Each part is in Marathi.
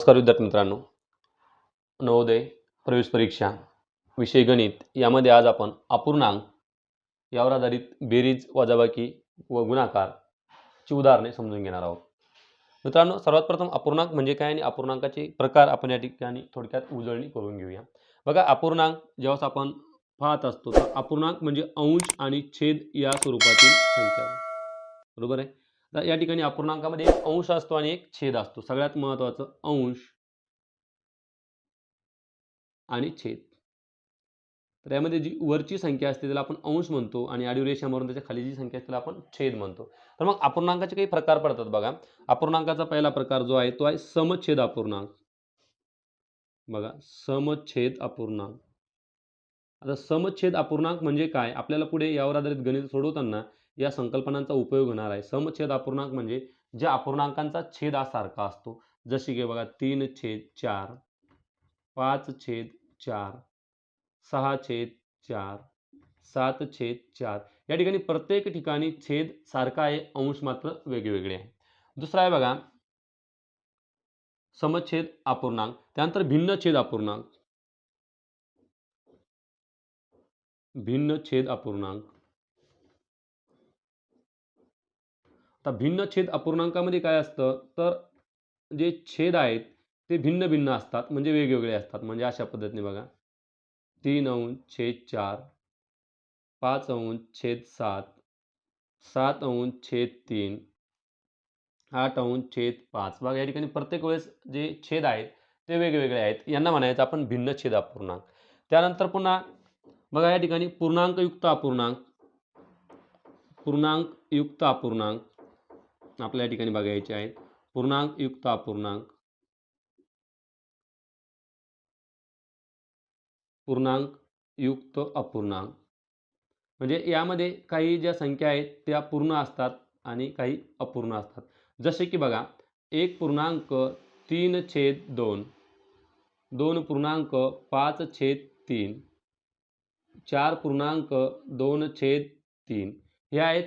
नमस्कार विद्यार्थी मित्रांनो. नवोदय प्रवेश परीक्षा विषय गणित यामध्ये आज आपण अपूर्णांक यावर आधारित बेरीज वजाबाकी व गुणाकारची उदाहरणे समजून घेणार आहोत. मित्रांनो सर्वात प्रथम अपूर्णांक म्हणजे काय आणि अपूर्णांकाचे प्रकार आपण या ठिकाणी थोडक्यात उजळणी करून घेऊया. बघा अपूर्णांक जेव्हा आपण पाहत असतो तर अपूर्णांक म्हणजे अंश आणि छेद या स्वरूपातील संख्या. बरोबर आहे? तर या ठिकाणी अपूर्णांकामध्ये एक अंश असतो आणि एक छेद असतो. सगळ्यात महत्त्वाचं अंश आणि छेद. तर यामध्ये जी वरची संख्या असते त्याला आपण अंश म्हणतो आणि आडवी रेषा मारून त्याच्याखाली जी संख्या असते त्याला आपण छेद म्हणतो. तर मग अपूर्णांकाचे काही प्रकार पडतात बघा. अपूर्णांकाचा पहिला प्रकार जो आहे तो आहे समछेद अपूर्णांक. बघा समछेद अपूर्णांक. आता समछेद अपूर्णांक म्हणजे काय? आपल्याला पुढे यावर आधारित गणित सोडवताना या संकल्पनांचा उपयोग होणार आहे. समछेद अपूर्णांक म्हणजे ज्या अपूर्णांकांचा छेद हा सारखा असतो. जसे की बघा तीन छेद चार पाच छेद चार सहा छेद चार सात छेद चार. या ठिकाणी प्रत्येक ठिकाणी छेद सारखा आहे अंश मात्र वेगवेगळे आहे. दुसरा आहे बघा समछेद अपूर्णांक. त्यानंतर भिन्न छेद अपूर्णांक. भिन्न छेद अपूर्णांक. आता भिन्न छेद अपूर्णांकामध्ये काय असतं? तर जे छेद आहेत ते भिन्न भिन्न असतात म्हणजे वेगवेगळे असतात. म्हणजे अशा पद्धतीने बघा. तीन अंश छेद चार पाच अंश छेद सात सात अंश छेद तीन आठ अंश छेद पाच. बघा या ठिकाणी प्रत्येक वेळेस जे छेद आहेत ते वेगवेगळे आहेत. यांना म्हणायचं आपण भिन्न छेद अपूर्णांक. त्यानंतर पुन्हा बघा या ठिकाणी पूर्णांकयुक्त अपूर्णांक पूर्णांकयुक्त अपूर्णांक. आपल्या या ठिकाणी बघायचे आहेत. पूर्णांक युक्त अपूर्णांक. पूर्णांक युक्त अपूर्णांक. म्हणजे यामध्ये काही ज्या संख्या आहेत त्या पूर्ण असतात आणि काही अपूर्ण असतात. जसे की बघा एक पूर्णांक तीन छेद दोन. दोन पूर्णांक पाच छेद तीन. चार पूर्णांक दोन छेद तीन. हे आहेत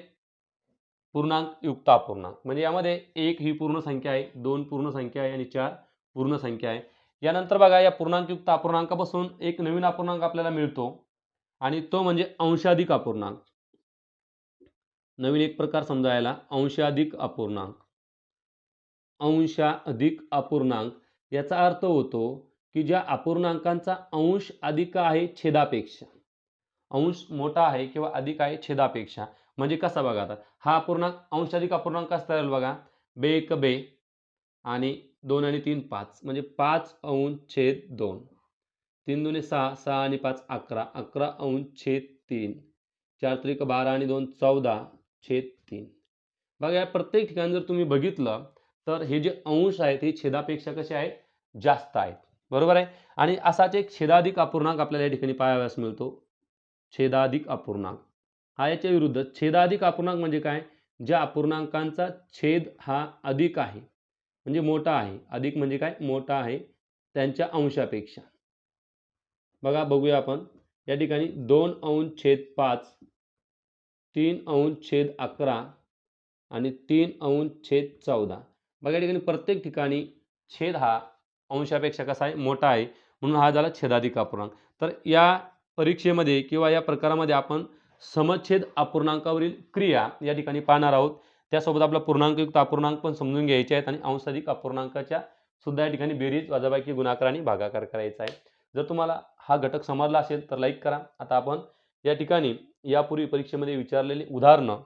पूर्णांक युक्त अपूर्णांक. म्हणजे यामध्ये एक ही पूर्ण संख्या आहे दोन पूर्ण संख्या आहे आणि चार पूर्ण संख्या आहे. यानंतर बघा या पूर्णांकयुक्त अपूर्णांकापासून एक नवीन अपूर्णांक आपल्याला मिळतो आणि तो म्हणजे अंशाधिक अपूर्णांक. नवीन एक प्रकार समजायला अंशाधिक अपूर्णांक. अंशाधिक अपूर्णांक याचा अर्थ होतो की ज्या अपूर्णांकांचा अंश अधिक आहे छेदापेक्षा. अंश मोठा आहे किंवा अधिक आहे छेदापेक्षा. म्हणजे कसा बघा आता हा अपूर्णांक अंशाधिक अपूर्णांक कसा राहील बघा. बे एक बे आणि दोन आणि तीन पाच म्हणजे पाच अंश छेद दोन. तीन दोन्ही सहा सहा आणि पाच अकरा अकरा अंश छेद तीन. चार त्रिक बारा आणि दोन चौदा छेद तीन. बघा या प्रत्येक ठिकाणी जर तुम्ही बघितलं तर हे जे अंश आहेत हे छेदापेक्षा कसे आहेत? जास्त आहेत. बरोबर आहे? आणि असाच एक छेदाधिक अपूर्णांक आपल्याला या ठिकाणी पाहाव्यास मिळतो. छेदाधिक अपूर्णांक. हा याच्या विरुद्ध छेदाधिक अपूर्णांक म्हणजे काय? ज्या अपूर्णांकांचा छेद हा अधिक आहे. म्हणजे मोठा आहे. अधिक म्हणजे काय? मोठा आहे. त्यांच्या अंशापेक्षा. बघा बघूया आपण. या ठिकाणी दोन अंश छेद पाच तीन अंश छेद अकरा आणि तीन अंश छेद चौदा. बघा या ठिकाणी प्रत्येक ठिकाणी छेद हा अंशापेक्षा कसा आहे? मोठा आहे. म्हणून हा झाला छेदाधिक अपूर्णांक. तर या परीक्षेमध्ये किंवा या प्रकारामध्ये आपण समच्छेद अपूर्णांकावरील क्रिया या ठिकाणी पाहणार आहोत. त्यासोबत आपला पूर्णांकयुक्त अपूर्णांक पण समजून घ्यायचे आहेत आणि अंशाधिक अपूर्णांकाच्या सुद्धा या ठिकाणी बेरीज वजाबाकी गुणाकार आणि भागाकार करायचा आहे. जर तुम्हाला हा घटक समजला असेल तर लाईक करा. आता आपण या ठिकाणी यापूर्वी परीक्षेमध्ये विचारलेली उदाहरणं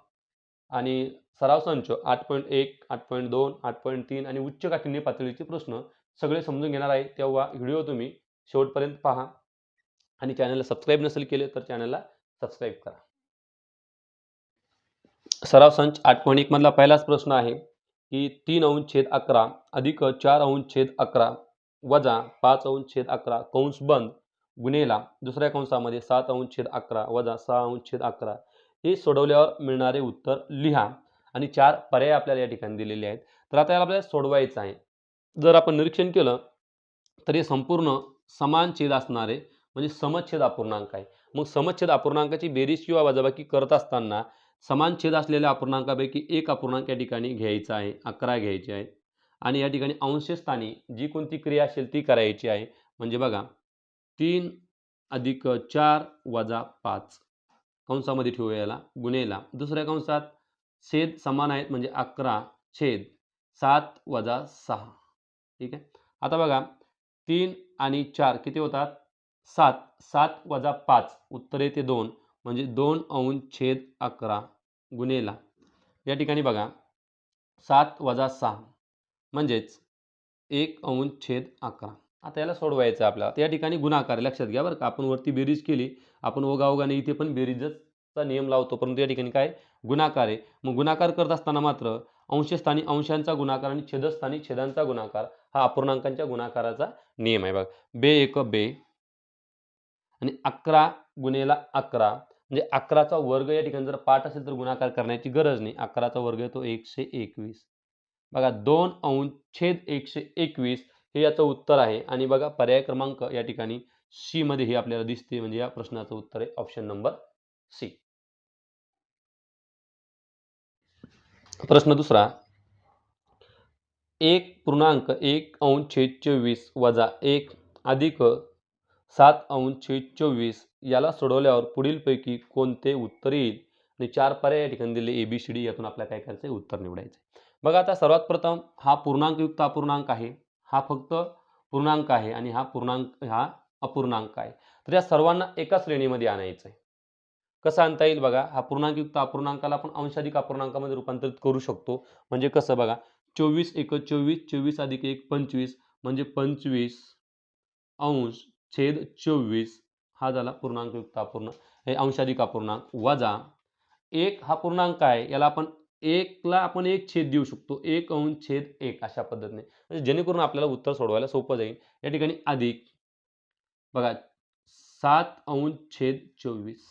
आणि सराव संच आठ पॉईंट एक आठ पॉईंट दोन आठ पॉईंट तीन आणि उच्च काठिण्य पातळीचे प्रश्न सगळे समजून घेणार आहे. तेव्हा व्हिडिओ तुम्ही शेवटपर्यंत पहा आणि चॅनलला सबस्क्राईब नसेल केले तर चॅनलला सबस्क्राईब करा. सराव संच आठ पॉईंट एकमधला पहिलाच प्रश्न आहे की तीन अंश छेद अकरा अधिक चार अंश छेद अकरा वजा पाच अंश छेद अकरा कंस बंद गुन्हेला दुसऱ्या कंसामध्ये सात अंश छेद अकरा वजा सहा अंश छेद अकरा हे सोडवल्यावर मिळणारे उत्तर लिहा. आणि चार पर्याय आपल्याला या ठिकाणी दिलेले आहेत. तर आता याला आपल्याला सोडवायचं आहे. जर आपण निरीक्षण केलं तर हे संपूर्ण समान छेद असणारे म्हणजे समच्छेद अपूर्णांक आहे. मग समच्छेद अपूर्णांकाची बेरीज किंवा वजाबाकी करत असताना समान छेद असलेल्या अपूर्णांकापैकी एक अपूर्णांक या ठिकाणी घ्यायचा आहे अकरा घ्यायचे आहे आणि या ठिकाणी अंशस्थानी जी कोणती क्रिया असेल ती करायची आहे. म्हणजे बघा तीन अधिक चार वजा पाच. कंसामध्ये ठेवू याला गुन्हेला दुसऱ्या कंसात छेद समान आहेत म्हणजे अकरा छेद सात वजा सहा. ठीक आहे? आता बघा तीन आणि चार किती होतात? सात. सात वजा पाच. उत्तर येते दोन. म्हणजे दोन अंश छेद अकरा गुन्हेला या ठिकाणी बघा सात वजा सहा म्हणजेच एक अंश छेद अकरा. आता याला सोडवायचं आहे आपल्याला. या ठिकाणी गुणाकार आहे, लक्षात घ्या बरं का. आपण वरती बेरीज केली आपण ओगाओगाने इथे पण बेरीजचा नियम लावतो. परंतु या ठिकाणी काय? गुणाकार आहे. मग गुणाकार करत असताना मात्र अंशस्थानी अंशांचा गुणाकार आणि छेदस्थानी छेदांचा गुणाकार हा अपूर्णांकांच्या गुणाकाराचा नियम आहे. बघा बे एक बे आणि अकरा गुन्हेला अकरा म्हणजे अकराचा वर्ग या ठिकाणी जर पाठ असेल तर गुणाकार करण्याची गरज नाही. अकराचा वर्ग येतो एकशे एकवीस. बघा दोन अंश छेद एकशे एकवीस हे याचं उत्तर आहे. आणि बघा पर्याय क्रमांक या ठिकाणी सी मध्ये हे आपल्याला दिसते म्हणजे या प्रश्नाचं उत्तर आहे ऑप्शन नंबर सी प्रश्न दुसरा. एक पूर्णांक एक अंश छेद चोवीस वजा एक अधिक सात अंश छेद चोवीस याला सोडवल्यावर पुढीलपैकी कोणते उत्तर येईल? आणि चार पर्याय या ठिकाणी दिले ए बी सी डी यातून आपल्याला काय करायचं आहे उत्तर निवडायचं आहे. बघा आता सर्वात प्रथम हा पूर्णांकयुक्त अपूर्णांक आहे. हा फक्त पूर्णांक आहे आणि हा पूर्णांक हा अपूर्णांक आहे. तर या सर्वांना एका श्रेणीमध्ये आणायचं आहे कसं आणता येईल बघा? हा पूर्णांकयुक्त अपूर्णांकाला आपण अंशाधिक अपूर्णांकामध्ये रूपांतरित करू शकतो. म्हणजे कसं बघा? चोवीस एक चोवीस चोवीस अधिक एक पंचवीस. म्हणजे पंचवीस अंश छेद चोवीस हा झाला पूर्णांकयुक्त अपूर्ण हे अंशाधिक अपूर्णांक वजा एक हा पूर्णांक आहे. याला आपण एकला आपण एक छेद देऊ शकतो. एक अंश छेद एक अशा पद्धतीने. म्हणजे जेणेकरून आपल्याला उत्तर सोडवायला सोपं जाईल. या ठिकाणी अधिक बघा सात अंश छेद चोवीस.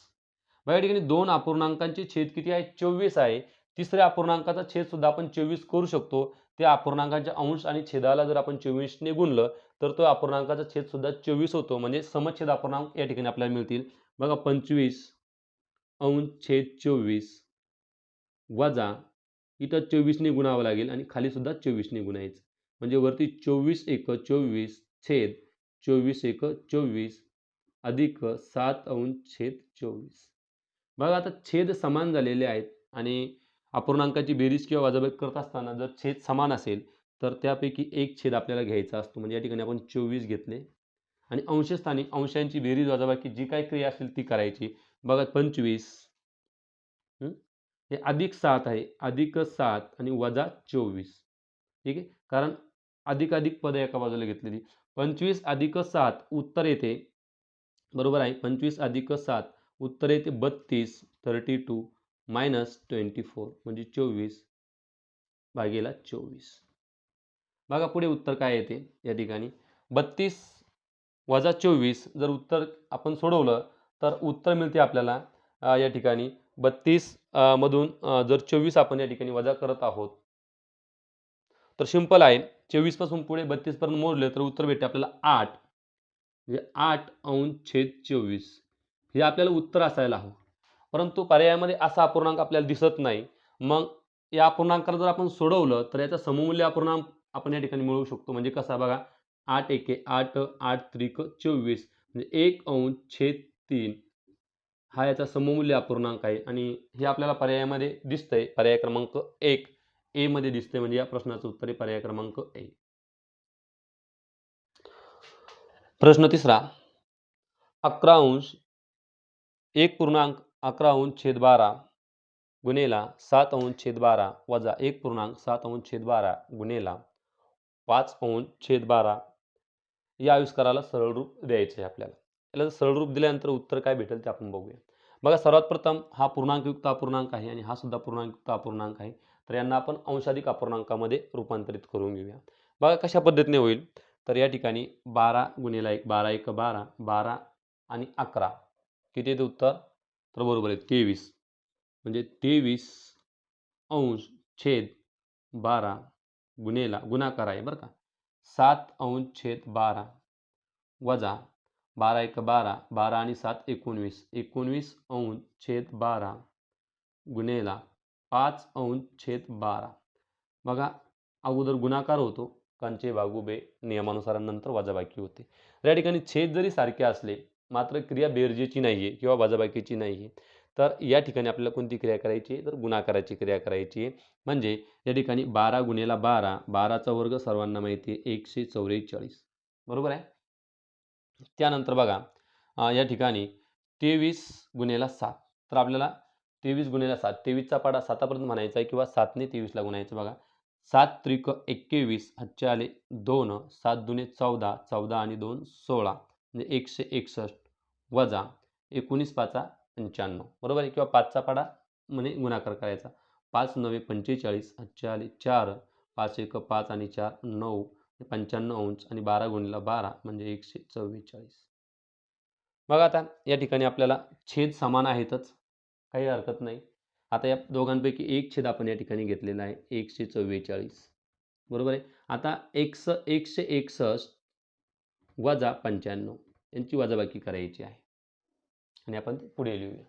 बघा या ठिकाणी दोन अपूर्णांकांचे छेद किती आहे? चोवीस आहे. तिसऱ्या अपूर्णांकाचा छेद सुद्धा आपण चोवीस करू शकतो. त्या अपूर्णांकाच्या अंश आणि छेदाला जर आपण चोवीसने गुणलं तर तो अपूर्णांकाचा छेदसुद्धा चोवीस होतो. म्हणजे समच्छेद अपूर्णांक या ठिकाणी आपल्याला मिळतील. बघा पंचवीस अंश छेद चोवीस वजा इथं चोवीसने गुणावं लागेल आणि खालीसुद्धा चोवीसने गुणायचं. म्हणजे वरती चोवीस एक चोवीस छेद चोवीस एक चोवीस अधिक सात अंश छेद चोवीस. बघा आता छेद समान झालेले आहेत आणि अपूर्णांकाची बेरीज किंवा वजाबाकी करत असताना जर छेद समान असेल तर त्यापैकी एक छेद आपल्याला घ्यायचा असतो. म्हणजे या ठिकाणी आपण चोवीस घेतले. आणि अंशस्थानी अंशांची बेरीज वजाबाकी जी काय क्रिया असेल ती करायची. बघा पंचवीस. हे? अधिक सात आहे. अधिक सात आणि वजा चोवीस. ठीक आहे? कारण अधिक अधिक पद एका बाजूला घेतलेली. पंचवीस अधिक सात उत्तर येते. बरोबर आहे? पंचवीस अधिक सात उत्तर येते बत्तीस. Thirty two. Minus twenty four म्हणजे चोवीस भागेला चोवीस. बघा पुढे उत्तर काय येते या ठिकाणी. बत्तीस वजा चोवीस जर उत्तर आपण सोडवलं तर उत्तर मिळते आपल्याला या ठिकाणी. बत्तीस मधून जर चोवीस आपण या ठिकाणी वजा करत आहोत तर सिंपल आहे. चोवीसपासून पुढे बत्तीसपर्यंत मोजले तर उत्तर भेटते आपल्याला आठ. म्हणजे आठ अंश छेद चोवीस. हे आपल्याला उत्तर असायला हवं. परंतु पर्यायामध्ये असा अपूर्णांक आपल्याला दिसत नाही. मग या अपूर्णांकाला जर आपण सोडवलं तर याचा सममूल्य अपूर्णांक आपण या ठिकाणी मिळवू शकतो. म्हणजे कसा बघा आठ एके आठ आठ त्रिक चोवीस. म्हणजे एक अंश छेद तीन हा याचा सममूल्य अपूर्णांक आहे. आणि हे आपल्याला पर्यायामध्ये दिसतंय पर्याय क्रमांक एक. ए मध्ये दिसतंय म्हणजे या प्रश्नाचं उत्तर आहे पर्याय क्रमांक ए. प्रश्न तिसरा. अकरा अंश एक पूर्णांक अकरा अंश छेद बारा गुन्हेला सात अंश छेद बारा वजा एक पूर्णांक सात अंश छेद बारा गुन्हेला पाच अंश छेद बारा. या आविष्काराला सरळ रूप द्यायचं आहे आपल्याला. याला सरळ रूप दिल्यानंतर उत्तर काय भेटेल ते आपण बघूया. बघा सर्वात प्रथम हा पूर्णांकयुक्त अपूर्णांक आहे आणि हा सुद्धा पूर्णांकयुक्त अपूर्णांक आहे. तर यांना आपण अंशाधिक अपूर्णांकामध्ये रूपांतरित करून घेऊया. बघा कशा पद्धतीने होईल? तर या ठिकाणी बारा गुन्हेला एक बारा एक बारा बारा आणि अकरा. किती येते उत्तर? तर बरोबर आहे तेवीस. म्हणजे तेवीस अंश छेद बारा गुन्हेला गुणाकार आहे बरं का. सात अंश छेद बारा वजा बारा एक बारा बारा आणि सात एकोणवीस. एकोणवीस अंश छेद बारा गुन्हेला पाच अंश छेद बारा. बघा अगोदर गुणाकार होतो. कांचे बागुबे नियमानुसार नंतर वजाबाकी होते. या ठिकाणी छेद जरी सारखे असले मात्र क्रिया बेरजेची नाही आहे किंवा वजाबाकीची नाही आहे तर या ठिकाणी आपल्याला कोणती क्रिया करायची आहे? तर गुणाकाराची क्रिया करायची आहे. म्हणजे या ठिकाणी बारा गुणेला बारा बाराचा वर्ग सर्वांना माहिती आहे एकशे चौवेचाळीस बरोबर आहे? त्यानंतर बघा या ठिकाणी तेवीस गुणेला सात. तर आपल्याला तेवीस गुणेला सात तेवीसचा पाडा सातापर्यंत म्हणायचा आहे किंवा सातने तेवीसला गुणायचं बघा. सात त्रिक एक्केवीस हातचे आले दोन सात दुने चौदा चौदा आणि दोन सोळा. म्हणजे एकशे एकसष्ट वजा एकोणीस पाचा पंच्याण्णव. बरोबर आहे? किंवा पाचचा पाडा म्हणे गुणाकार करायचा. पाच नवे पंचेचाळीस चाळीस चार पाच एक पाच आणि चार नऊ. पंच्याण्णव अंश आणि बारा गुणिला बारा म्हणजे एकशे चव्वेचाळीस. बघा आता या ठिकाणी आपल्याला छेद समान आहेतच. काही हरकत नाही. आता या दोघांपैकी एक छेद आपण या ठिकाणी घेतलेला आहे. एकशे चव्वेचाळीस. बरोबर आहे? आता एकस एकशे एकसष्ट वजा पंच्याण्णव. यांची वजाबाकी करायची आहे. आणि आपण ते पुढे लिहूया.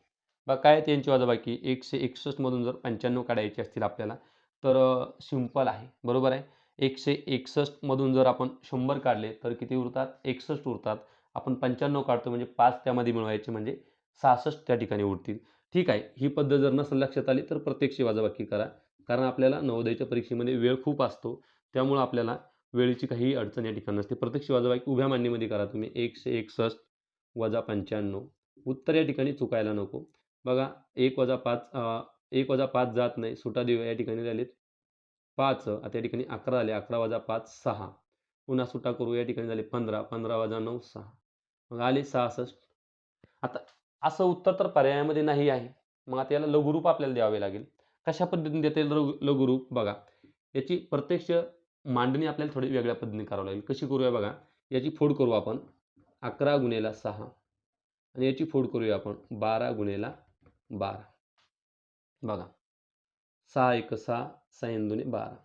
बा काय त्यांची वजाबाकी? एकशे एकसष्टमधून जर पंच्याण्णव काढायची असतील आपल्याला तर सिंपल आहे. बरोबर आहे? एकशे एकसष्टमधून जर आपण शंभर काढले तर किती उरतात? एकसष्ट उरतात. आपण पंच्याण्णव काढतो म्हणजे पाच त्यामध्ये मिळवायचे म्हणजे सहासष्ट त्या ठिकाणी उरतील. ठीक आहे? ही पद्धत जर नसेल लक्षात आली तर प्रत्यक्ष वजाबाकी करा. कारण आपल्याला नवोदयच्या परीक्षेमध्ये वेळ खूप असतो. त्यामुळं आपल्याला वेळेची काही अडचण या ठिकाणी नसते. प्रत्यक्ष वजाबाकी उभ्या मांडणीमध्ये करा तुम्ही. एकशे एकसष्ट वजा पंच्याण्णव. उत्तर या ठिकाणी चुकायला नको. बघा एक वजा पाच एक वजा पाच जात नाही. सुटा देऊ या ठिकाणी झालेत. पाच आता या ठिकाणी अकरा आले अकरा वजा पाच सहा. पुन्हा सुटा करू. या ठिकाणी झाले पंधरा. पंधरा वजा नऊ सहा. मग आले सहासष्ट. आता असं उत्तर तर पर्यायामध्ये नाही आहे. मग आता याला लघुरूप आपल्याला द्यावे लागेल. कशा पद्धतीने देता येईल लघु लघुरूप? बघा. याची प्रत्यक्ष मांडणी आपल्याला थोडी वेगळ्या पद्धतीने करावं लागेल. कशी करूया बघा याची फोड करू आपण अकरा गुणेला सहा आणि याची फोड करूया आपण बारा गुणेला बारा. बघा सहा एक सहा सहा आणि बारा.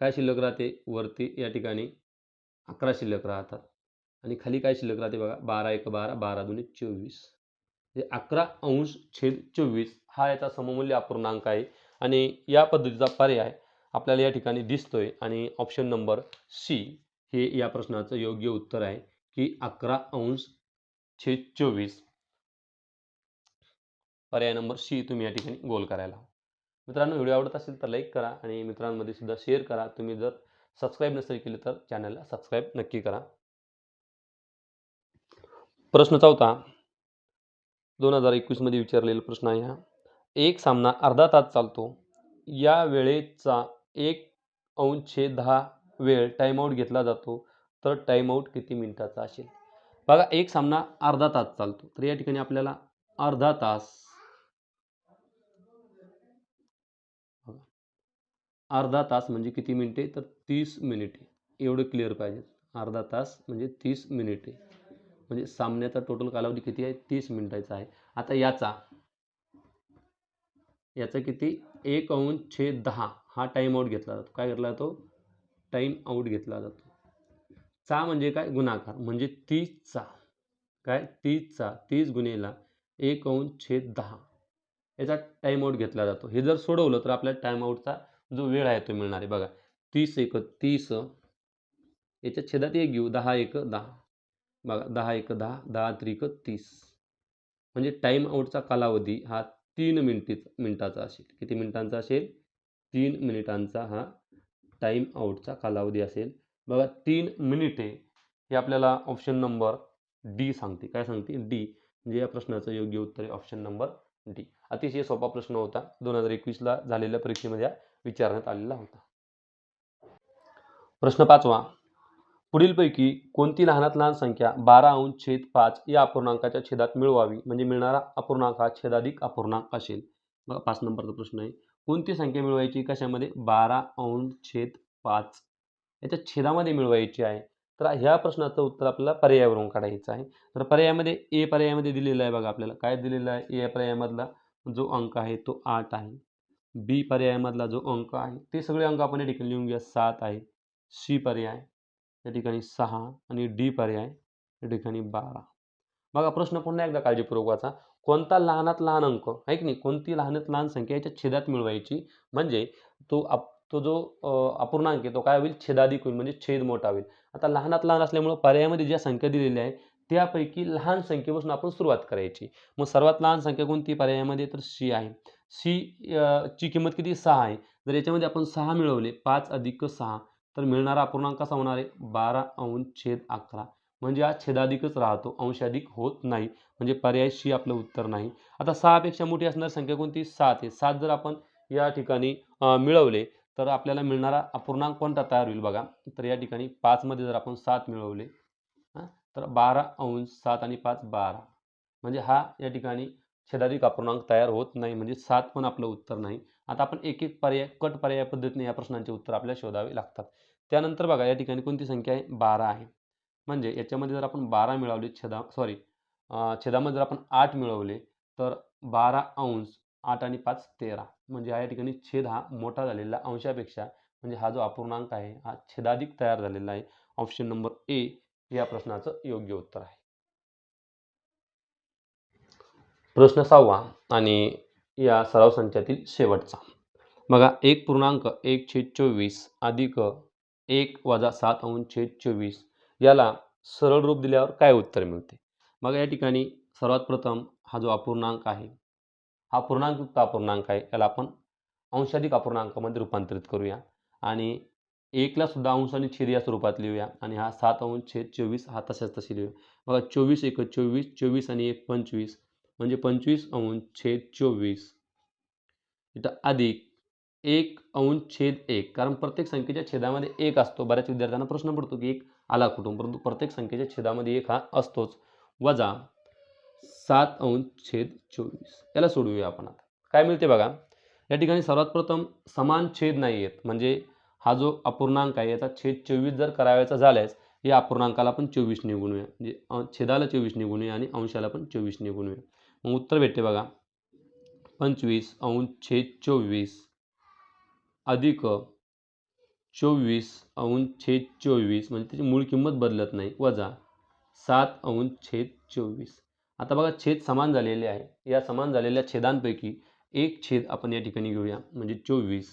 काय शिल्लक राहते? वरती या ठिकाणी अकरा शिल्लक राहतात. आणि खाली काय शिल्लक राहते बघा? बारा एक बारा बारा दोन्ही चोवीस. म्हणजे अकरा अंश छेद चोवीस हा याचा सममूल्य अपूर्णांक आहे. आणि या पद्धतीचा पर्याय आपल्याला या ठिकाणी दिसतोय. आणि ऑप्शन नंबर सी हे या प्रश्नाचं योग्य उत्तर आहे की अकरा अंश छेद चोवीस. पर्याय नंबर सी तुम्ही या ठिकाणी गोल करायला मित्रांनो व्हिडिओ आवडत असेल तर लाईक करा आणि मित्रांमध्ये सुद्धा शेअर करा. तुम्ही जर सबस्क्राईब नसेल केले तर चॅनलला सबस्क्राईब नक्की करा. प्रश्न चौथा. दोन हजार एकवीसमध्ये विचारलेला प्रश्न आहे हा. एक सामना अर्धा तास चालतो. या वेळेचा एक अंशे दहा वेळ टाईमआउट घेतला जातो. तर टाईमआउट किती मिनिटाचा असेल? बघा एक सामना अर्धा तास चालतो. तर या ठिकाणी आपल्याला अर्धा तास अर्धा तास म्हणजे किती मिनिटे? तर तीस मिनिटे. एवढं क्लिअर पाहिजे. अर्धा तास म्हणजे तीस मिनिटे. म्हणजे सामन्याचा टोटल कालावधी किती आहे? तीस मिनिटाचा आहे. आता याचा याचा किती? एक अंश छेद दहा. हा टाईम आऊट घेतला जातो. काय घेतला जातो? टाईम आऊट घेतला जातो. चा म्हणजे काय? गुणाकार. म्हणजे तीसचा काय? तीसचा तीस गुणेला एक अंश छेद दहा. याचा टाईम आऊट घेतला जातो. हे जर सोडवलं तर आपल्याला टाईम आऊटचा जो वेळ आहे तो मिळणार आहे. बघा. तीस एक तीस. याच्या छेदात एक घेऊ. दहा एक दहा. बघा. दहा एक दहा. दहा त्रिक तीस. म्हणजे टाईम आऊटचा कालावधी हा तीन मिनिटी मिनिटाचा असेल. किती मिनिटांचा असेल? तीन मिनिटांचा हा टाईम आऊटचा कालावधी असेल. बघा तीन मिनिटे हे आपल्याला ऑप्शन नंबर डी सांगते. काय सांगते? डी म्हणजे या प्रश्नाचं योग्य उत्तर आहे ऑप्शन नंबर डी अतिशय सोपा प्रश्न होता. दोन हजार एकवीसला झालेल्या परीक्षेमध्ये विचारण्यात आलेला होता. प्रश्न पाचवा. पुढीलपैकी कोणती लहानात लहान संख्या बारा अंश छेद पाच या अपूर्णांकाच्या छेदात मिळवावी? म्हणजे मिळणारा अपूर्णांक हा छेदाधिक अपूर्णांक असेल. पाच नंबरचा प्रश्न आहे. कोणती संख्या मिळवायची? कशामध्ये? बारा अंश छेद पाच. याच्या छेदामध्ये मिळवायची आहे. तर ह्या प्रश्नाचं उत्तर आपल्याला पर्यायावरून काढायचं आहे. तर पर्यायामध्ये ए पर्यायामध्ये दिलेलं आहे बघा आपल्याला. काय दिलेलं आहे? ए पर्यायामधला जो अंक आहे तो आठ आहे. बी पर्यायामधला जो अंक आहे ते सगळे अंक आपण या ठिकाणी लिहून घ्या सात आहे. सी पर्याय. या ठिकाणी सहा आणि डी पर्याय या ठिकाणी बारा. बघा प्रश्न पुन्हा एकदा काळजीपूर्वक वाचा. कोणता लहानात लहान अंक आहे की नाही? कोणती लहानात लहान संख्या याच्या छेदात मिळवायची? म्हणजे तो आप तो जो अपूर्णांक आहे तो काय होईल? छेदाधिक होईल म्हणजे छेद मोठा होईल. आता लहानात लहान असल्यामुळं पर्यायामध्ये ज्या संख्या दिलेल्या आहे त्यापैकी लहान संख्येपासून आपण सुरुवात करायची. मग सर्वात लहान संख्या कोणती पर्यायामध्ये? तर सी आहे. सी ची किंमत किती? सहा आहे. जर याच्यामध्ये आपण सहा मिळवले पाच अधिक सहा तर मिळणारा अपूर्णांक कसा होणार आहे बारा अंश छेद अकरा. म्हणजे हा छेदाधिकच राहतो अंशाधिक होत नाही. म्हणजे पर्याय शी आपलं उत्तर नाही. आता सहापेक्षा मोठी असणारी संख्या कोणती? सात आहे. सात जर आपण या ठिकाणी मिळवले तर आपल्याला मिळणारा अपूर्णांक कोणता तयार होईल बघा. तर या ठिकाणी पाचमध्ये जर आपण सात मिळवले हां तर बारा अंश सात आणि पाच बारा. म्हणजे हा या ठिकाणी छेदाधिक अपूर्णांक तयार होत नाही. म्हणजे सात पण आपलं उत्तर नाही. आता आपण एक एक पर्याय कट पर्याय पद्धतीने या प्रश्नांचे उत्तर आपल्याला शोधावे लागतात. त्यानंतर बघा या ठिकाणी कोणती संख्या आहे? बारा आहे. म्हणजे याच्यामध्ये जर आपण बारा मिळवले छेदा सॉरी छेदामध्ये जर आपण आठ मिळवले तर बारा अंश आठ आणि पाच तेरा. म्हणजे या ठिकाणी छेद हा मोठा झालेला अंशापेक्षा म्हणजे हा जो अपूर्णांक आहे हा छेदाधिक तयार झालेला आहे. ऑप्शन नंबर ए या प्रश्नाचं योग्य उत्तर आहे. प्रश्न सहावा आणि या सराव संचातील शेवटचा. बघा एक पूर्णांक एक छेद चोवीस अधिक एक वजा सात अंश छेद चोवीस याला सरळ रूप दिल्यावर काय उत्तर मिळते? मग या ठिकाणी सर्वात प्रथम हा जो अपूर्णांक आहे हा पूर्णांकयुक्त अपूर्णांक आहे याला आपण अंशाधिक अपूर्णांकामध्ये रूपांतरित करूया आणि एकला सुद्धा अंश आणि छेद या स्वरूपात लिहूया आणि हा सात अंश छेद चोवीस हा तशाच तशी लिहूया. बघा चोवीस एक चोवीस चोवीस आणि एक पंचवीस म्हणजे पंचवीस अंश छेद चोवीस. इथं अधिक एक अंश छेद एक. कारण प्रत्येक संख्येच्या छेदामध्ये एक असतो. बऱ्याच विद्यार्थ्यांना प्रश्न पडतो की एक आला कुठून? परंतु प्रत्येक संख्येच्या छेदामध्ये एक हा असतोच. वजा सात अंश छेद चोवीस. याला सोडवूया आपण आता. काय मिळते बघा? या ठिकाणी सर्वात प्रथम समान छेद नाही आहेत. म्हणजे हा जो अपूर्णांक आहे याचा छेद चोवीस जर करावायचा झाल्यास या अपूर्णांकाला आपण चोवीस गुणूया म्हणजे छेदाला चोवीस गुणूया आणि अंशाला पण चोवीस गुणूया मग उत्तर भेटते बघा. पंचवीस अंश छेद चोवीस. अधिक चोवीस अंश छेद चोवीस म्हणजे त्याची मूळ किंमत बदलत नाही. वजा सात अंश छेद चोवीस. आता बघा छेद समान झालेले आहे. या समान झालेल्या छेदांपैकी एक छेद आपण या ठिकाणी घेऊया. म्हणजे चोवीस.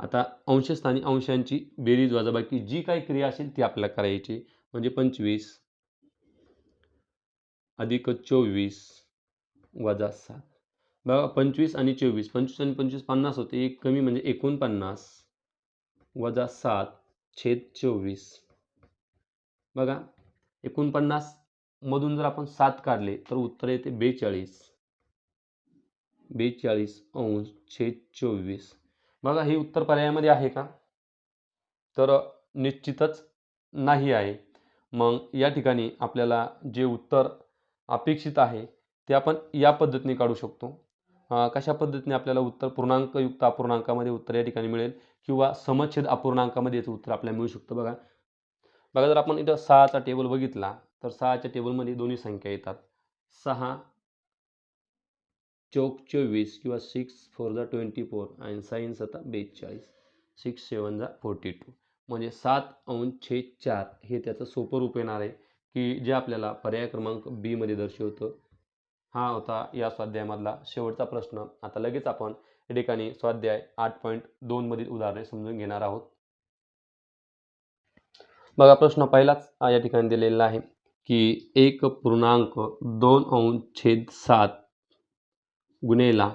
आता अंशस्थानी अंशांची बेरीज वजाबाकी जी काही क्रिया असेल ती आपल्याला करायची म्हणजे पंचवीस. अधिक चोवीस वजा सात. बघा पंचवीस आणि चोवीस पंचवीस आणि पंचवीस पन्नास होते. एक कमी म्हणजे एकोणपन्नास वजा सात छेद चोवीस. बघा एकोणपन्नास मधून जर आपण सात काढले तर उत्तर येते बेचाळीस. बेचाळीस अंश छेद चोवीस. बघा हे उत्तर पर्यायामध्ये आहे का? तर निश्चितच नाही आहे. मग या ठिकाणी आपल्याला जे उत्तर अपेक्षित आहे ते आपण या पद्धतीने काढू शकतो. कशा पद्धतीने आपल्याला उत्तर पूर्णांकयुक्त अपूर्णांकामध्ये उत्तर या ठिकाणी मिळेल किंवा समच्छेद अपूर्णांकामध्ये याचं उत्तर आपल्याला मिळू शकतं बघा. बघा जर आपण इथं सहाचा टेबल बघितला तर सहाच्या टेबलमध्ये दोन्ही संख्या येतात. सहा चौक चोवीस किंवा सिक्स फोर जा ट्वेंटी फोर आणि साईन सता बेचाळीस. सिक्स सेवन जा फोर्टी टू म्हणजे सात अंश छे चार हे त्याचं सोपं रूप येणार आहे. की जे आपल्याला पर्याय क्रमांक बीमध्ये दर्शवतं हा होता या स्वाध्यायामधला शेवटचा प्रश्न. आता लगेच आपण या ठिकाणी स्वाध्याय आठ पॉईंट दोनमधील उदाहरणे समजून घेणार आहोत. बघा प्रश्न पहिलाच या ठिकाणी दिलेला आहे की एक पूर्णांक दोन अंश छेद सात गुणेला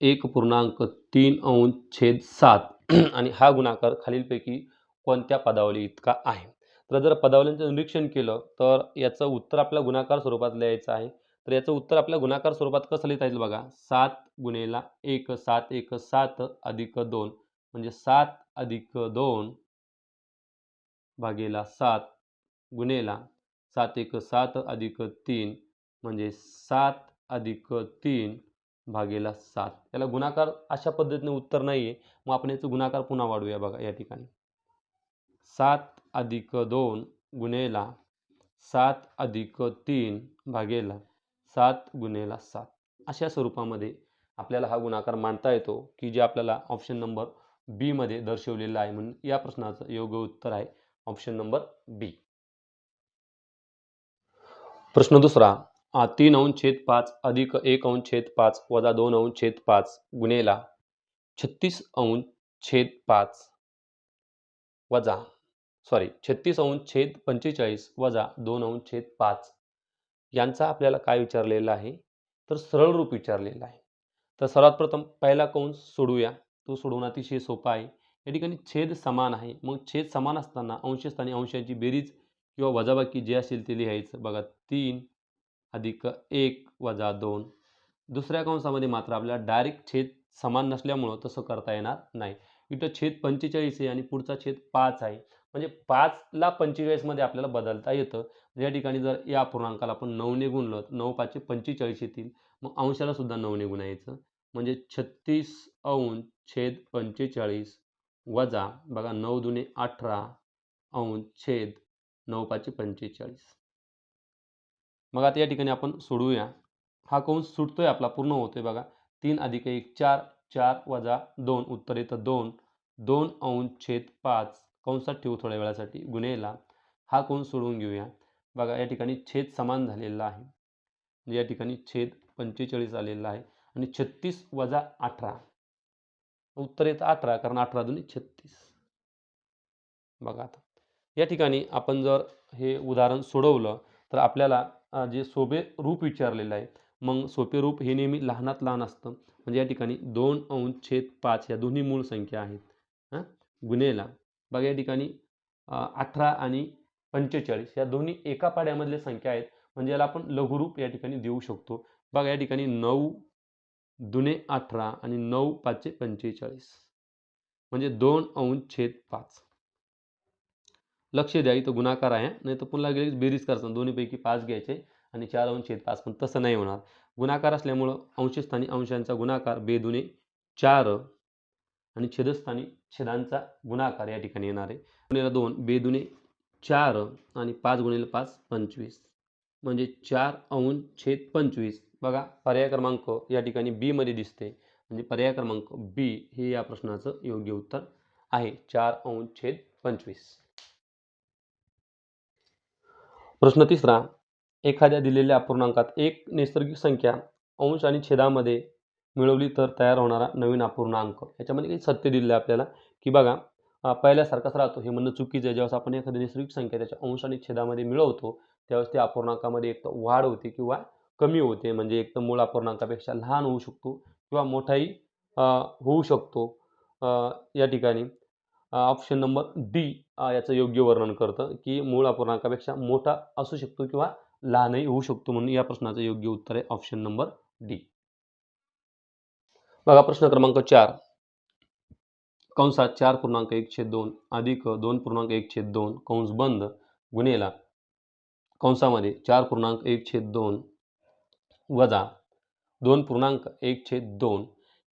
एक पूर्णांक तीन अंश छेद सात आणि हा गुणाकार खालीलपैकी कोणत्या पदावली इतका आहे? तर जर पदावलींचं निरीक्षण केलं तर याचं उत्तर आपल्या गुणाकार स्वरूपात लिहायचं आहे. तर याचं उत्तर आपल्या गुणाकार स्वरूपात कसं लिहिता येईल बघा? सात गुणेला एक सात एक सात अधिक दोन. म्हणजे सात अधिक दोन भागेला सात गुणेला सात एक सात अधिक तीन. म्हणजे सात अधिक तीन भागेला सात. याला गुणाकार अशा पद्धतीने उत्तर नाही आहे मग आपण याचं गुणाकार पुन्हा वाढवूया बघा या ठिकाणी. सात अधिक दोन गुणेला सात अधिक तीन भागेला सात गुणेला सात. अशा स्वरूपामध्ये आपल्याला हा गुणाकार मांडता येतो की जे आपल्याला ऑप्शन नंबर बीमध्ये दर्शवलेला आहे म्हणून या प्रश्नाचं योग्य उत्तर आहे ऑप्शन नंबर बी प्रश्न दुसरा तीन अंश छेद पाच अधिक एक अंश छेद पाच वजा दोन अंश छेद पाच गुणेला छत्तीस अंश छेद पाच वजा सॉरी छत्तीस अंश छेद पंचेचाळीस वजा दोन अंश छेद पाच. यांचा आपल्याला काय विचारलेला आहे? तर सरळ रूप विचारलेला आहे. तर सर्वात प्रथम पहिला कंस सोडूया. तो सोडवणं अतिशय सोपा आहे. या ठिकाणी छेद समान आहे. मग छेद समान असताना अंशस्थानी अंशांची बेरीज किंवा वजाबाकी जे असेल ते लिहायचं. बघा तीन अधिक एक वजा दोन. दुसऱ्या कंसामध्ये मात्र आपल्याला डायरेक्ट छेद समान नसल्यामुळं तसं करता येणार नाही. इथं छेद पंचेचाळीस आहे आणि पुढचा छेद पाच आहे. म्हणजे पाचला पंचेचाळीसमध्ये आपल्याला बदलता येतं. या ठिकाणी जर या अपूर्णांकाला आपण नऊने गुणलं नऊ पाचशे पंचेचाळीस येतील मग अंशाला सुद्धा नऊने गुणायचं म्हणजे छत्तीस अंश छेद पंचेचाळीस वजा बघा नऊ दुने अठरा अंश छेद नऊ पाचशे पंचेचाळीस. मग आता या ठिकाणी आपण सोडवूया हा कंस सुटतोय आपला पूर्ण होतोय बघा. तीन अधिक एक चार चार वजा दोन उत्तर येतं दोन. दोन अंश छेद पाच कंसात ठेवू थोड्या वेळासाठी. गुन्हेला हा कोण सोडवून घेऊया. बघा या ठिकाणी छेद समान झालेला आहे. म्हणजे या ठिकाणी छेद पंचेचाळीस आलेला आहे आणि छत्तीस वजा अठरा. उत्तर येतं अठरा कारण अठरा दोन्ही छत्तीस. बघा आता. या ठिकाणी आपण जर हे उदाहरण सोडवलं तर आपल्याला जे सोपे रूप विचारलेलं आहे मग सोपे रूप हे नेहमी लहानात लहान असतं. म्हणजे या ठिकाणी दोन अंश छेद पाच या दोन्ही मूळ संख्या आहेत. हां गुन्हेला. बघा या ठिकाणी अठरा आणि पंचेचाळीस या दोन्ही एका पाड्यामधल्या संख्या आहेत. म्हणजे याला आपण लघुरूप या ठिकाणी देऊ शकतो. बघा या ठिकाणी नऊ दुने अठरा आणि नऊ पाचशे पंचेचाळीस. म्हणजे दोन अंश छेद पाच. लक्ष द्या इथं गुणाकार आहे नाही तर पुन्हा गेले बेरीज करायचं दोन्हीपैकी पाच घ्यायचे आणि चार अंश छेद पाच पण तसं नाही होणार. गुणाकार असल्यामुळं अंशस्थानी अंशांचा गुणाकार बेदुने चार आणि छेदस्थानी छेदांचा गुणाकार या ठिकाणी येणार आहे. गुणेला दोन बेदुने चार आणि पाच गुणिले पाच पंचवीस. म्हणजे चार अंश छेद पंचवीस. बघा पर्याय क्रमांक या ठिकाणी बीमध्ये दिसते. म्हणजे पर्याय क्रमांक बी हे या प्रश्नाचं योग्य उत्तर आहे. चार अंश छेद पंचवीस. प्रश्न तिसरा. एखाद्या दिलेल्या अपूर्णांकात एक नैसर्गिक संख्या अंश आणि छेदामध्ये मिळवली तर तयार होणारा नवीन अपूर्णांक याच्यामध्ये काही सत्य दिलेलं आहे आपल्याला की बघा पहिल्यासारखाच राहतो. हे म्हणणं चुकीचं आहे. ज्यावेळेस आपण एखादी नैसर्गिक संख्या त्याच्या अंश आणि छेदामध्ये मिळवतो त्यावेळेस त्या अपूर्णांकामध्ये एक तर वाढ होते किंवा कमी होते. म्हणजे एक तर मूळ अपूर्णांकापेक्षा लहान होऊ शकतो किंवा मोठाही होऊ शकतो. या ठिकाणी ऑप्शन नंबर डी याचं योग्य वर्णन करतं की मूळ अपूर्णांकापेक्षा मोठा असू शकतो किंवा लहानही होऊ शकतो म्हणून या प्रश्नाचं योग्य उत्तर आहे ऑप्शन नंबर डी बघा प्रश्न क्रमांक चार. कंसात चार पूर्णांक एक छेद दोन अधिक दोन पूर्णांक एक छेद दोन कंस बंद गुन्हेला कंसामध्ये चार पूर्णांक एक छेद दोन वजा दोन पूर्णांक एक छेद दोन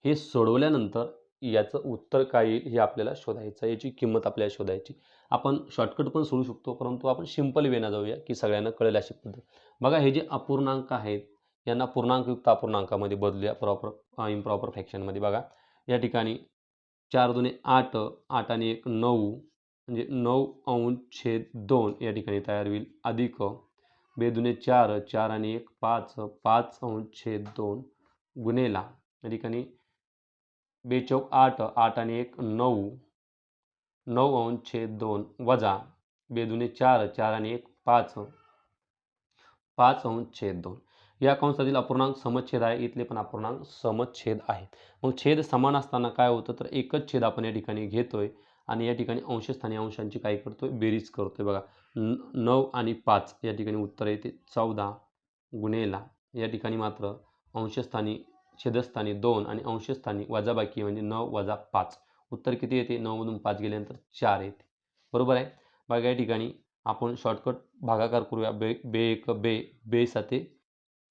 हे सोडवल्यानंतर याचं उत्तर काय येईल हे आपल्याला शोधायचं याची किंमत आपल्याला शोधायची. आपण शॉर्टकट पण सोडू शकतो परंतु आपण सिंपल वेना जाऊया की सगळ्यांना कळेल अशी पद्धत. बघा हे जे अपूर्णांक आहेत यांना पूर्णांकयुक्त अपूर्णांकामध्ये बदलूया प्रॉपर इम्प्रॉपर फ्रॅक्शनमध्ये बघा, या ठिकाणी चार दोन्ही आठ आठ आणि एक नऊ, म्हणजे नऊ अंश छेद दोन या तयार होईल. अधिक बेदुने चार चार आणि एक पाच पाच अंश छेद दोन ठिकाणी बेचौक आठ आठ आणि एक नऊ नऊ अंश छेद दोन वजा बेदुने चार चार आणि एक पाच पाच अंश छेद दोन. या कंसातील अपूर्णांक समच्छेद आहे इथले पण अपूर्णांक समच्छेद आहेत. मग छेद समान असताना काय होतं? तर एकच छेद आपण या ठिकाणी घेतोय आणि या ठिकाणी अंशस्थानी अंशांची काय करतोय? बेरीज करतोय. बघा न नऊ आणि पाच या ठिकाणी उत्तर येते चौदा गुन्हेला या ठिकाणी मात्र अंशस्थानी छेदस्थानी दोन आणि अंशस्थानी वजाबाकी म्हणजे नऊ वजा पाच. उत्तर किती येते? नऊमधून पाच गेल्यानंतर चार येते. बरोबर आहे? बघा या ठिकाणी आपण शॉर्टकट भागाकार करूया. बे बे एक बे बे साते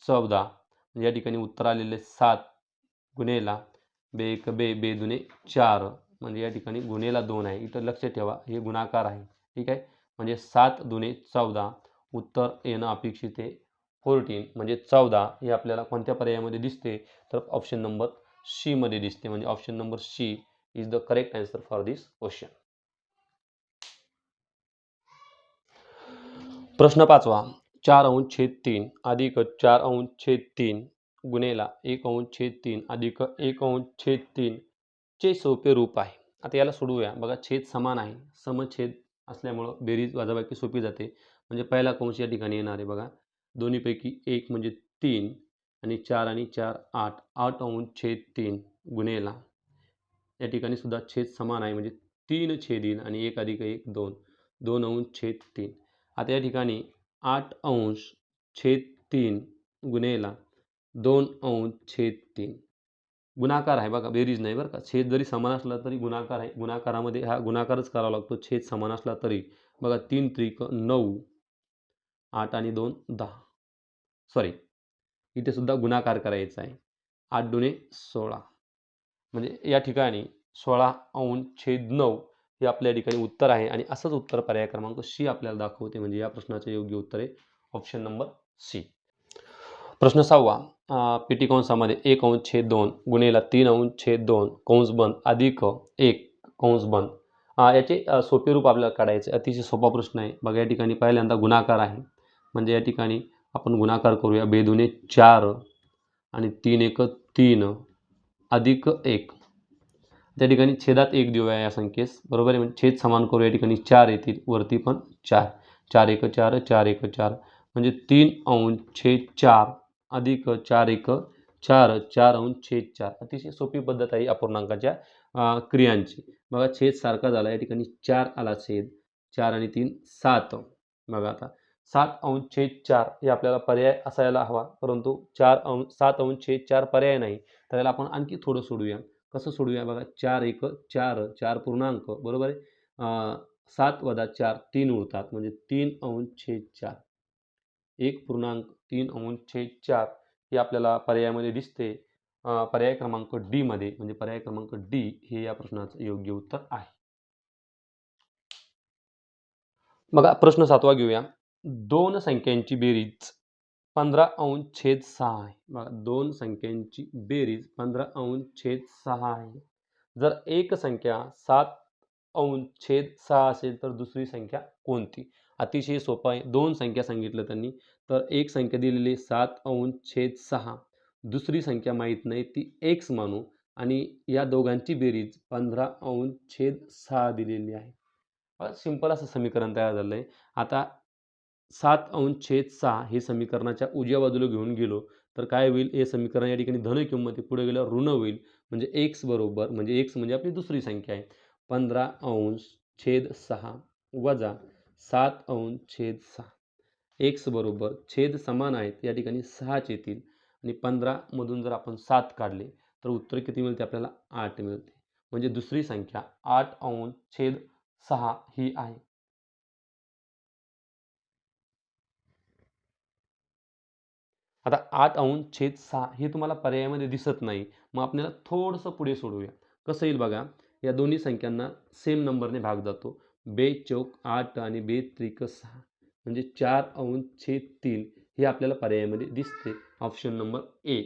चौदा. म्हणजे या ठिकाणी उत्तर आलेले सात गुन्हेला बे एक बे बे दुने चार. म्हणजे या ठिकाणी गुन्हेला दोन आहे. इथं लक्ष ठेवा हे गुणाकार आहे. ठीक आहे? म्हणजे सात दुने चौदा. उत्तर येणं अपेक्षित आहे. फोर्टीन म्हणजे चौदा हे आपल्याला कोणत्या पर्यायामध्ये दिसते? तर ऑप्शन नंबर सीमध्ये दिसते. म्हणजे option number C is the correct answer for this question प्रश्न पाचवा. चार अंश छेद तीन अधिक चार अंश छेद तीन गुणेला एक अंश छेद तीन अधिक एक अंश छेद तीन चे सोपे रूप आहे. आता याला सोडवूया. बघा छेद समान आहे. समछेद असल्यामुळं बेरीज वाजाबाकी सोपी जाते. म्हणजे पहिला कंश या ठिकाणी येणार आहे बघा. दोन्हीपैकी एक म्हणजे तीन आणि चार आणि चार आठ. आठ अंश छेद तीन गुणेला. या ठिकाणी सुद्धा छेद समान आहे. म्हणजे तीन छेदीन आणि एक अधिक एक दोन. दोन अंश छेद तीन. आता या ठिकाणी आठ अंश छेद तीन गुणेला दोन अंश छेद तीन. गुणाकार आहे बघा बेरीज नाही बरं का. छेद जरी समान असला तरी गुणाकार आहे. गुणाकारामध्ये हा गुणाकारच करावा लागतो. छेद समान असला तरी. बघा तीन त्रिक नऊ आठ आणि दोन दहा. सॉरी इथे सुद्धा गुणाकार करायचा आहे. आठ दुने सोळा. म्हणजे या ठिकाणी सोळा अंश छेद नऊ हे आपल्या ठिकाणी उत्तर आहे आणि असंच उत्तर पर्याय क्रमांक सी आपल्याला दाखवते म्हणजे या प्रश्नाचे योग्य उत्तर. आहे ऑप्शन नंबर सी प्रश्न सहावा. पीटी कंसामध्ये एक अंश छेद दोन गुणेला तीन अंश छेद दोन कंस बंद अधिक एक कंस बंद याचे सोपे रूप आपल्याला काढायचे. अतिशय सोपा प्रश्न आहे. बघा या ठिकाणी पहिल्यांदा गुणाकार आहे. म्हणजे या ठिकाणी आपण गुणाकार करूया. बेदुने चार आणि तीन एक तीन अधिक एक. त्या ठिकाणी छेदात एक देऊया या संख्येस. बरोबर आहे? म्हणजे छेद समान करू. या ठिकाणी चार येतील. वरती पण चार. चार एक चार चार एक चार. म्हणजे तीन अंश छेद चार अधिक चार एक चार चार अंश छेद चार. अतिशय सोपी पद्धत आहे अपूर्णांकाच्या क्रियांची. बघा छेद सारखा झाला. या ठिकाणी चार आला छेद. चार आणि तीन सात. बघा आता. सात अंश छेद चार हे आपल्याला पर्याय असायला हवा. परंतु चार अंश सात अंश छेद चार पर्याय नाही. तर याला आपण आणखी थोडं सोडूया. कसं सोडूया बघा? चार एक चार चार पूर्णांक बरोबर आहे? सात वजा चार तीन उरतात. म्हणजे तीन अंश छेद चार. एक पूर्णांक तीन अंश छेद चार हे आपल्याला पर्यायामध्ये दिसते. पर्याय क्रमांक डीमध्ये म्हणजे पर्याय क्रमांक डी हे या प्रश्नाचं योग्य उत्तर आहे. बघा प्रश्न सातवा घेऊया. दोन संख्यांची बेरीज पंधरा अंश छेद सहा आहे. बघा दोन संख्यांची बेरीज पंधरा अंश छेद सहा आहे. जर एक संख्या सात अंश छेद सहा असेल तर दुसरी संख्या कोणती? अतिशय सोपं आहे. दोन संख्या सांगितलं त्यांनी तर एक संख्या दिलेली सात अंश छेद सहा. दुसरी संख्या माहीत नाही ती एक्स मानू. आणि या दोघांची बेरीज पंधरा अंश छेद सहा दिलेली आहे. सिंपल असं समीकरण तयार झालं आहे आता सात अंश छेद सहा हे समीकरणाच्या उजव्या बाजूला घेऊन गेलो तर काय होईल? हे समीकरण या ठिकाणी धन किंमत पुढे गेल्यावर ऋण होईल. म्हणजे एक्स बरोबर म्हणजे एक्स म्हणजे आपली दुसरी संख्या आहे. पंधरा अंश छेद सहा वजा सात अंश छेद सहा. एक्स बरोबर छेद समान आहेत या ठिकाणी सहाच येतील. आणि पंधरामधून जर आपण सात काढले तर उत्तर किती मिळते? आपल्याला आठ मिळते. म्हणजे दुसरी संख्या आठ अंश छेद सहा ही आहे. आता आठ अंश छेद सहा हे तुम्हाला पर्यायामध्ये दिसत नाही. मग आपल्याला थोडंसं पुढे सोडूया. कसं येईल बघा या दोन्ही संख्यांना सेम नंबरने भाग जातो. बे चौक आठ आणि बे त्रिक सहा. म्हणजे चार अंश छेद तीन हे आपल्याला पर्यायामध्ये दिसते. Option number A